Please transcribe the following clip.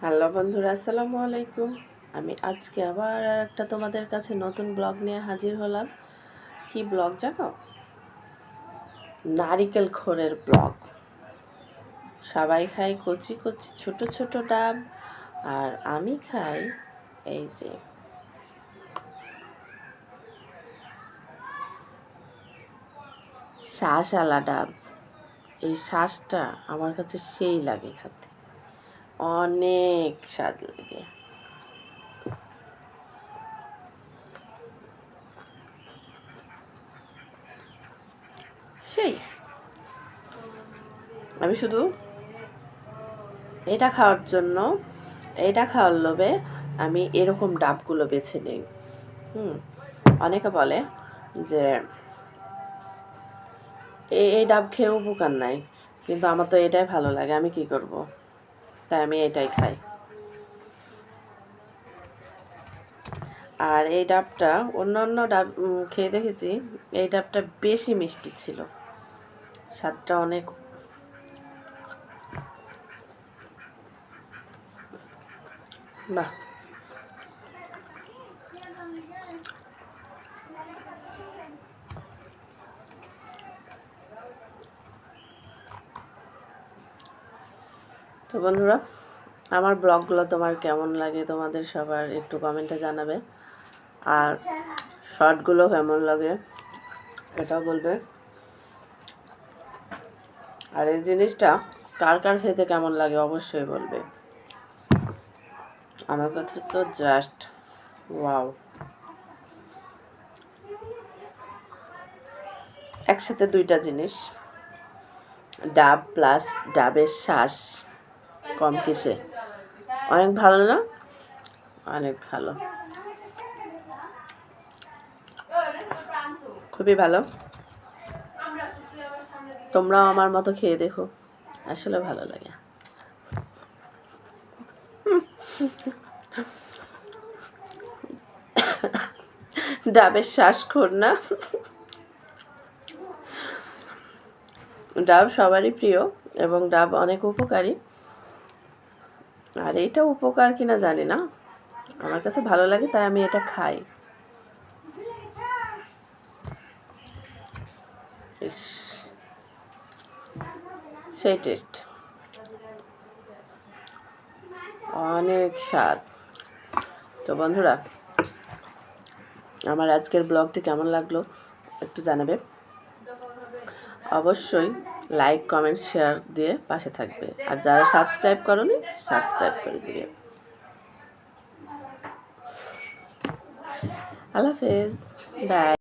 Hello বন্ধুরা, আসসালামু আলাইকুম। আমি আজকে আবার একটা তোমাদের কাছে নতুন ব্লগ নিয়ে হাজির হলাম। কি ব্লগ জানো? নারিকেল খোরের ব্লগ। সবাই খাই কচি কচি ছোট ছোট ডাব, আর আমি খাই এই যে শ্বাস আলা ডাব। এই শাঁসটা আমার কাছে সেই লাগে খেতে। অনেক স্বাদ লাগে। সেই। আমি শুধু এটা খাওয়ার জন্য, এটা খাওয়ার লোভে আমি এরকম ডাবগুলো বেছে নিই। হুম, অনেকে বলে যে এই ডাব খেয়ে উপকার নাই, কিন্তু আমার তো এটাই ভালো লাগে, আমি কি করব? তাই আমি এটাই খাই। আর এই ডাবটা, অন্যান্য ডাব খেয়ে দেখেছি, এই ডাবটা বেশি মিষ্টি ছিল। স্বাদটা অনেক বাহ। তো বন্ধুরা, আমার ব্লগগুলো তোমার কেমন লাগে তোমাদের সবার একটু কমেন্টে জানাবে। আর শর্টগুলো কেমন লাগে এটাও বলবে। আর এই জিনিসটা কার কার খেতে কেমন লাগে অবশ্যই বলবে। আমার কাছে তো জাস্ট ওয়াও একসাথে দুইটা জিনিস, ডাব প্লাস ডাবের শ্বাস। কম কিসে? অনেক ভালো না? অনেক ভালো। খুবই ভালো। তোমরাও আমার মতো খেয়ে দেখো। আসলে ভালো লাগে। ডাবের শ্বাস খোর না? ডাব সবারই প্রিয় এবং ডাব অনেক উপকারী। আর এটা উপকার কিনা জানি না। আমার কাছে ভালো লাগে, তাই আমি এটা খাই। সেই টেস্ট অনেক স্বাদ। তো বন্ধুরা, আমার আজকের ব্লগটি কেমন লাগল একটু জানাবে। অবশ্যই লাইক কমেন্ট শেয়ার দিয়ে পাশে থাকবে। আর যারা সাবস্ক্রাইব করনি সাবস্ক্রাইব করে দিবে আল্লাহ হাফেজ। বাই